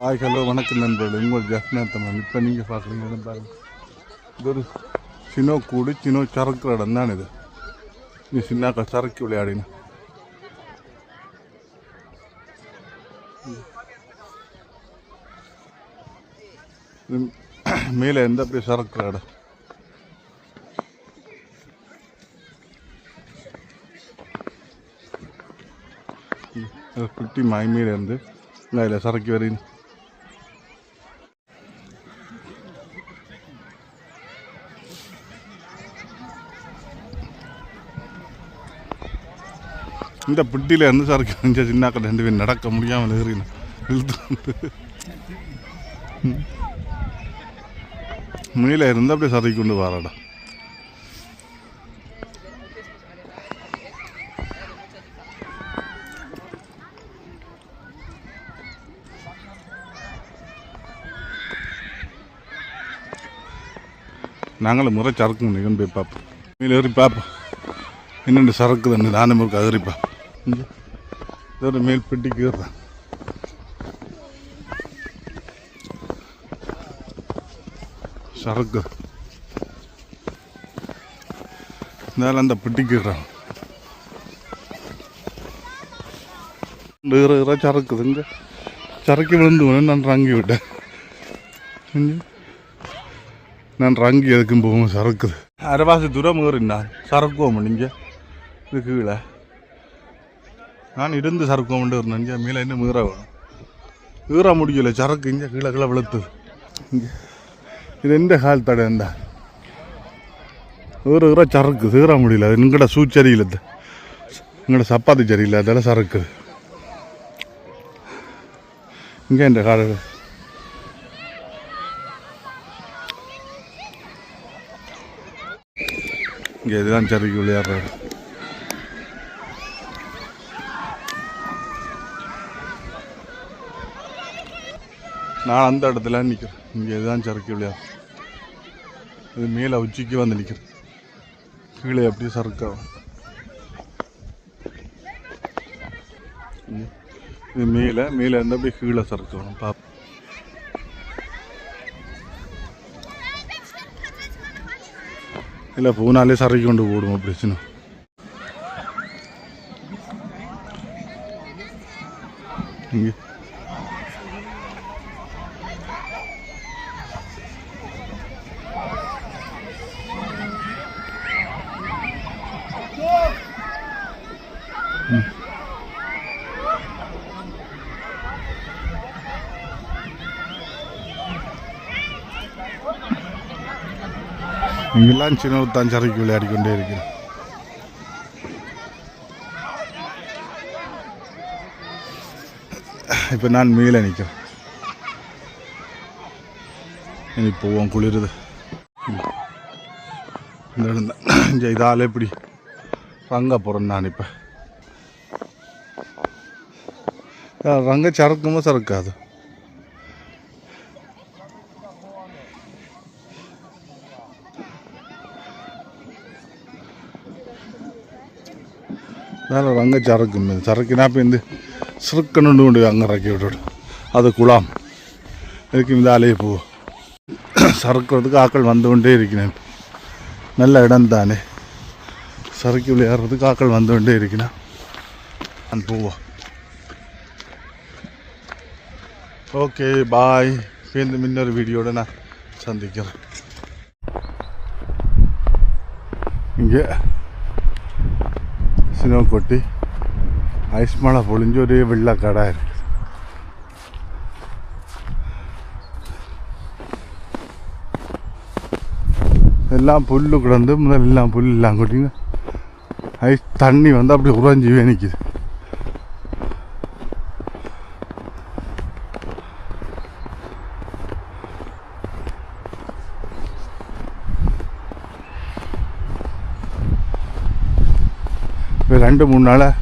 Hi hello வணக்கம் நண்பர்கள். உங்கள் ஜஸ்நாத்தமன் இப்போ நீங்கள் பார்க்குறீங்கன்னு பாருங்கள் இது ஒரு சினோ கூடு சினோ சரக்கு இடம் தான் இது. நீ சின்னாக்கா சரக்கு விளையாடின. மேலே எந்த அப்படி சரக்கு இடம்? குட்டி மாய் மேலே இருந்து அதில் சரக்கு வரீங்க இந்த பிட்டியிலேருந்து சார் இந்த சின்னாக்கள் ரெண்டு பேர் நடக்க முடியாமல் நிறுத்தினேன் இழுத்து முனியில் இருந்து அப்படியே சதை கொண்டு வரடா. நாங்களும் முறை சரக்கு முடியும்னு போய் பார்ப்போம். மீன் ஏறி பார்ப்போம். இன்னொன்று சரக்கு தண்ணி நானும் ஒரு கதறிப்பா ഇതൊരു മേൽപ്പെട്ടി കയറാം சரக்கு இருந்தாலும் அந்த பெட்டி கீறான் ஈர ஈர சரக்குது இங்கே சரக்கு விழுந்து போனேன் நான் ரங்கி விட்டேன் இங்க நான் ரங்கி எதுக்கும் போகும் சரக்குது அரைவாசி தூரம் ஏறினா சரக்குவோம் நீங்கள் இது கீழே நான் இருந்து சரக்கு கொண்டு வரணும் இங்கே மேலே இன்னும் மீற வேணும். ஈற முடியல சரக்கு இங்கே கீழே கீழே வெளுத்துது இங்கே. இது எந்த கால் தடை இந்த ஈர ஈர சரக்கு ஈற முடியல. அது எங்கட சூச்சரியில் இது எங்கட சப்பாத்தி இல்லை அதெல்லாம் சரக்கு இங்கே இந்த கால. இங்கே இதுதான் சரக்கு விளையாடுறது. நான் அந்த இடத்துல நிற்கிறேன் இங்கே இதுதான் சறுக்கு விளையாடு. இது மேலே உச்சிக்கு வந்து நிற்கிறேன் கீழே அப்படியே சறுக்காகும் இது மேலே மேலே இருந்து அப்படியே கீழே சறுக்கணும் பாப். இல்லை பூனாலே சறுக்கி கொண்டு போடுவோம் பிரச்சனை இங்கே. எல்லாம் சின்ன தான் விளையாடி கொண்டே இருக்கிறேன். இப்போ நான் மேலே நிற்கிறேன். இனி போவோம் குளிருது. இந்த இடம் தான் இதால் எப்படி ரங்க போகிறேன் நான் இப்போ. ரங்க சரக்குமோ சரக்காது നല്ല റങ്ങ് ചറക്കുന്നത് ചറക്കിനപ്പം എന്ത് ചെറുക്കണുണ്ട് കൊണ്ട് അങ്ങ് ഇറക്കി വിട്ടോ. അത് കുളാം. എനിക്കും ഇതാലയിൽ പോവും. ചറുക്കുള്ളത് കാക്കൾ വന്നുകൊണ്ടേ ഇരിക്കണം നല്ല ഇടം താനെ. ചറുക്കുള്ളി ഏറത് കാക്കൾ വന്നുകൊണ്ടേ ഇരിക്കണം പോവാ. Okay bye. വീണ്ടും പിന്നൊരു വീഡിയോടെ ഞാൻ സന്ധിക്കാം. ഇങ്ങനെ സ്നോ കൊട്ടി ഐസ് മഴ പൊളിഞ്ചൊരു വെള്ളക്കട எல்லாம் புல்லு கிடந்து முதல்லாம் புல்லெல்லாம் கொட்டிங்க ஐஸ் தண்ணி வந்து அப்படி உறைஞ்சி வேணிக்குது ரெண்டு மூணு நாளாக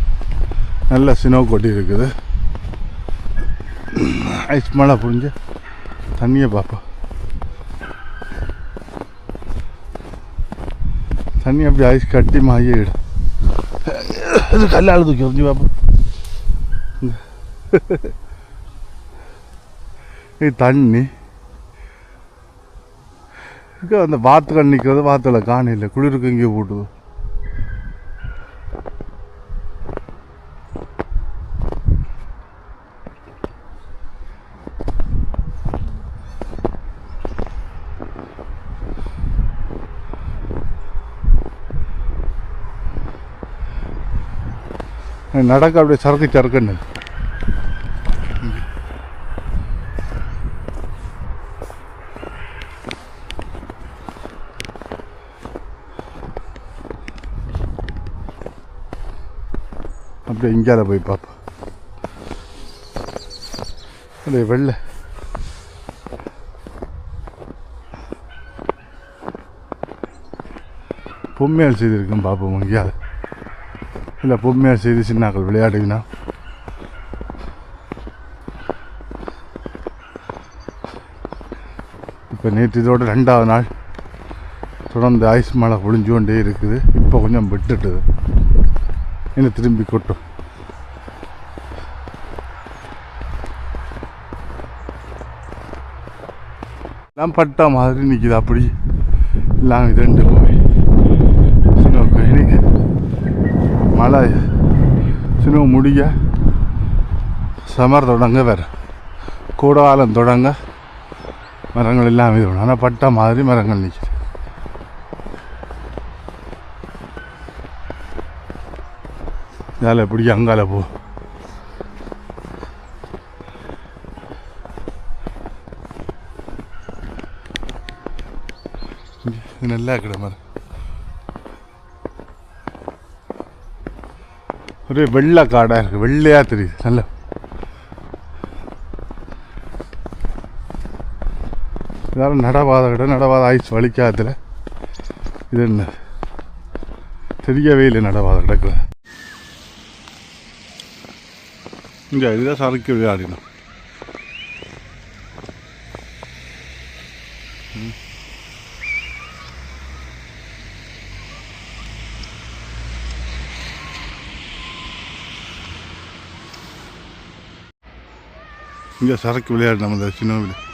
நல்ல சினோ கொட்டி இருக்குது. ஐஸ் மழை புரிஞ்சு தண்ணியை பார்ப்போம். தண்ணி அப்படி ஐஸ் கட்டி மாயிடும் இது கல்லால் தூக்கி வந்து பார்ப்போம். இது தண்ணி. அந்த வாத்துக்கள் நிற்கிறது வாத்துல காணையில் குளிருக்கு இங்கே போட்டுது. நடக்க அப்படியே சரக்கு சரக்குன்னு. அப்படியே இங்கால போய் பார்ப்போம். அப்படியே வெள்ளை. பொம்மையால் செய்திருக்கேன் பார்ப்போம் இங்கேயாவது இல்லை பொம்மையாக செய்து சின்னாக்கள் விளையாடுங்கன்னா இப்போ நேற்று இதோட ரெண்டாவது நாள். தொடர்ந்து ஐஸ் மழை பொழிஞ்சு கொண்டே இருக்குது. இப்போ கொஞ்சம் விட்டுட்டுது என்ன திரும்பி கொட்டும். எல்லாம் பட்டா மாதிரி நிற்கிது அப்படி. எல்லாம் ரெண்டு போய் சின்ன எனக்கு மழை சின்ன முடிய. சமர் தொடங்க வேறு. கூட காலம் தொடங்க. மரங்கள் எல்லாம் இது ஆனால் பட்ட மாதிரி மரங்கள் நிற்கிது இதால் எப்படி அங்கால போ? நல்லா இருக்கிற ஒரே வெள்ளை காடாக இருக்குது வெள்ளையாக தெரியுது. நல்ல. இதால் நடவாத கிட்ட நடவாத ஐஸ் வலிக்காதுல. இது என்ன? தெரியவே இல்லை நடவாத கிடக்குல இங்கே இதுதான் சரக்கு விளையாடினோம் இங்கே சரக்கு விளையாடினோம் அந்த சின்ன விளையாடு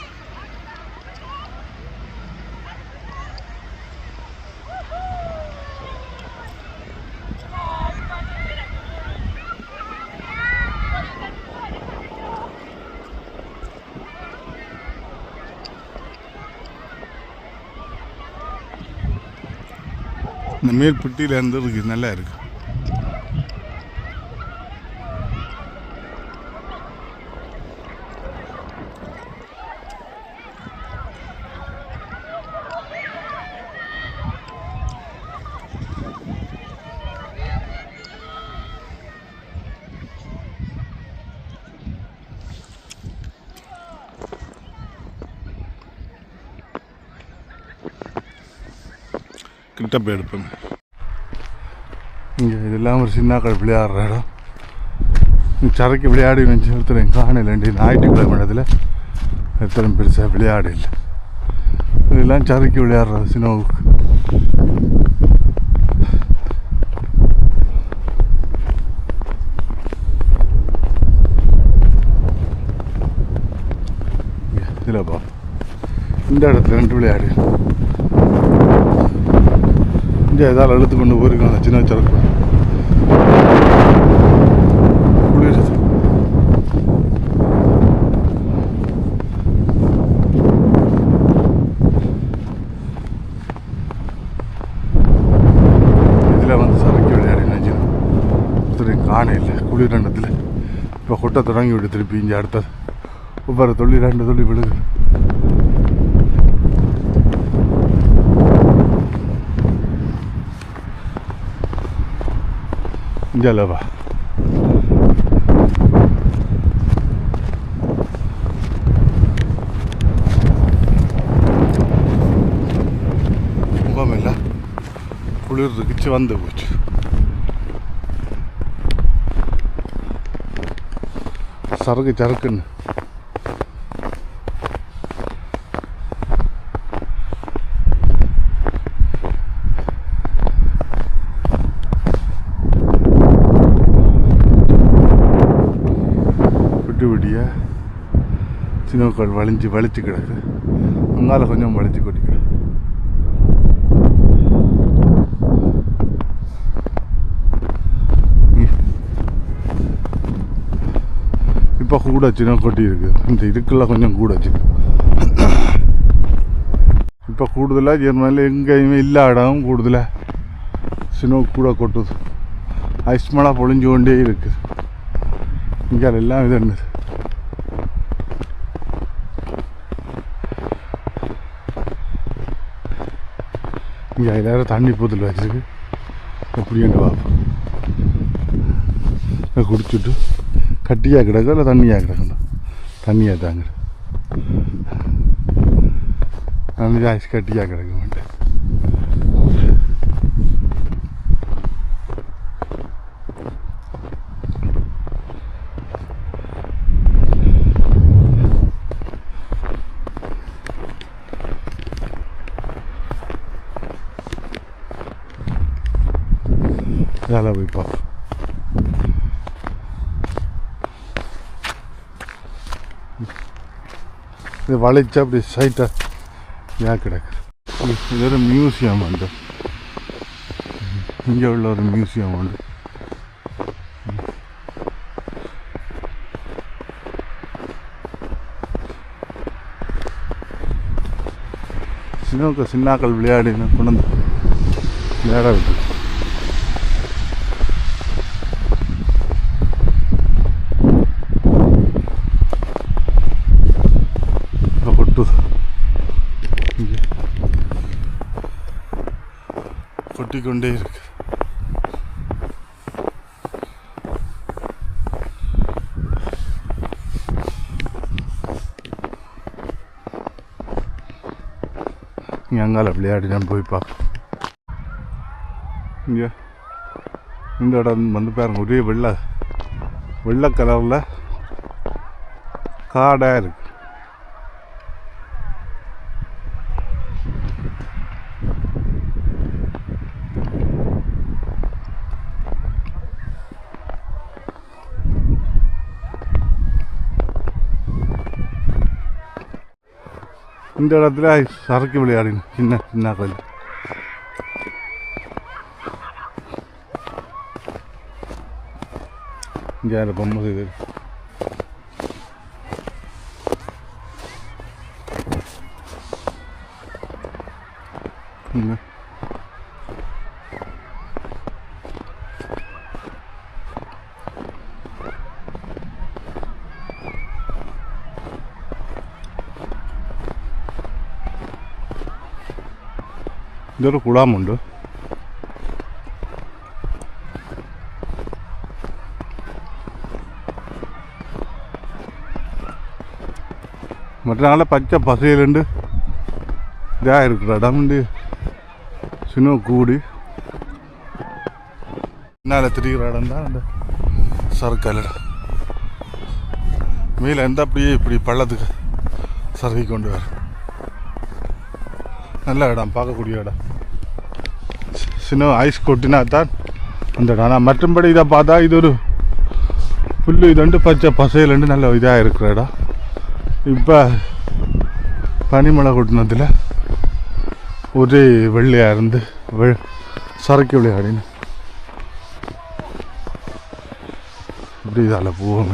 இந்த மேற்பட்டியில் இருந்து இருக்குது நல்லா இருக்குது கிட்ட போய் எடுப்பேன். இங்கே இதெல்லாம் ஒரு சின்னாக்கள் விளையாடுற இடம். இந்த சரக்கு விளையாடி வச்சு ஒருத்தர் காணலண்டி ஞாயிற்றுக்கிழமை இடத்துல எத்தனை பெருசாக விளையாடு இல்லை. இதெல்லாம் சரக்கு விளையாடுறது சினோவுக்கு. இதில் பா. இந்த இடத்துல ரெண்டு விளையாடு. இங்கே ஏதாவது அழுத்து கொண்டு போயிருக்காங்க அந்த சின்ன சரக்கு இதில் வந்து சரக்கு விளையாடி நினைச்சு ஒருத்தர் காண இல்லை குளிர் ரெண்டத்தில் இப்போ கொட்டை தொடங்கி விட்டு திருப்பி இங்கே அடுத்தது. ஒவ்வொரு துள்ளி ரெண்டு துள்ளி விழுது. Jalowa. മുഖമില്ല. കുളിർ ദുഖിച്ച് വന്ന് പോച്ചു സർഗ് விட்டு வளைஞ்சி வலிச்சு கிடக்கு. அங்கால கொஞ்சம் வலிச்சு கொட்டி கிடக்கு இப்போ கூட சின்ன கொட்டி இருக்குது இந்த இதுக்கெல்லாம் கொஞ்சம் கூட வச்சு இப்போ கூடுதலாக ஜெர்மனியில் எங்கேயுமே இல்லை இடம் கூடுதலாக சினோ கூட கொட்டுது. ஐஸ்மலாக பொழிஞ்சு கொண்டே இருக்குது இங்கே எல்லாம் இது என்னது? இங்கே எல்லாரும் தண்ணி பூத்தில் வச்சுருக்கு. எப்படின்னு பார்ப்போம் குடிச்சுட்டு கட்டியாக கிடக்கு இல்லை தண்ணியாக கிடக்கணும் தண்ணியாக தாங்க தண்ணி ஐஸ் கட்டியாக கிடக்க மாட்டேன். போய் பார்ப்போம் இது வளைச்சு அப்படி சைட்டாக ஏன் கிடக்கு இது- ஒரு மியூசியம் உண்டு இங்கே உள்ள ஒரு மியூசியம் உண்டு சின்னக்கு சின்னாக்கள் விளையாடின்னு கொண்டு வந்து விளையாட விட்டு கொட்டுது இங்கே கொட்டிக்கொண்டே இருக்கு. இங்கே அங்கால விளையாடி போய் பார்ப்போம். இங்கே இந்த இடம் வந்து பாருங்க ஒரே வெள்ளை வெள்ளை கலரில் காடாக இருக்கு. இந்த இடத்துல சரக்கு விளையாடின சின்ன சின்ன கோயில் இங்கே யார் பொம்மை இது இங்க. ഇതൊരു കുളമുണ്ട് മറ്റേ നാളെ പച്ച പസയിലുണ്ട് ഇതാ இருக்கிற இடம்ண்டு சின்ன கூடி பின்னால் திரிகிற இடம் தான் அந்த சரக்கல் மேலே எந்த அப்படியே இப்படி பள்ளத்துக்கு சரக்கி கொண்டு வர நல்ல இடம் பார்க்கக்கூடிய இடம் சின்ன ஐஸ் கொட்டினா தான் அந்த ஆனால் மற்றும்படி இதை பார்த்தா இது ஒரு புல்லு இதுண்டு பச்சை பசையிலண்டு நல்ல இதாக இருக்கிறடா. இப்போ பனிமலை கொட்டினதில் ஒரே வெள்ளையாக இருந்து வெ சரக்கு விளையாடின்னு. இப்படி இதால் போவோம்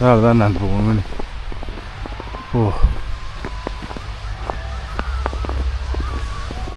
അതാണ് രണ്ട് റൂമിന് ഓ.